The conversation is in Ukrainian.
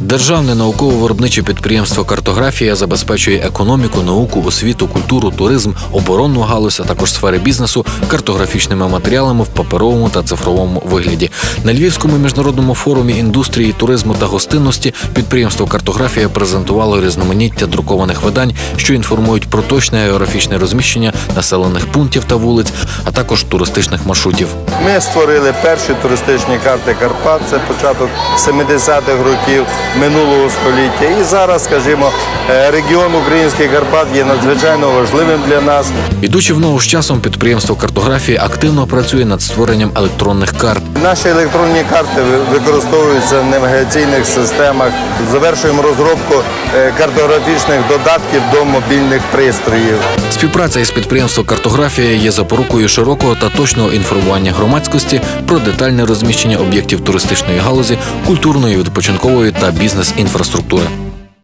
Державне науково-виробниче підприємство Картографія забезпечує економіку, науку, освіту, культуру, туризм, оборонну галузь, а також сфери бізнесу картографічними матеріалами в паперовому та цифровому вигляді. На Львівському міжнародному форумі індустрії, туризму та гостинності підприємство Картографія презентувало різноманіття друкованих видань, що інформують про точне географічне розміщення населених пунктів та вулиць, а також туристичних маршрутів. Ми створили перші туристичні карти Карпат, це початок 70-х років минулого століття. І зараз, скажімо, е, регіон українських Карпат є надзвичайно важливим для нас. Ідучи в ногу з часом, підприємство картографії активно працює над створенням електронних карт. Наші електронні карти використовуються в навігаційних системах. Завершуємо розробку е, картографічних додатків до мобільних пристроїв. Співпраця із підприємством Картографія є запорукою широкого та точного інформування громадськості про детальне розміщення об'єктів туристичної галузі, культурної, відпочинкової та бізнес-інфраструктури.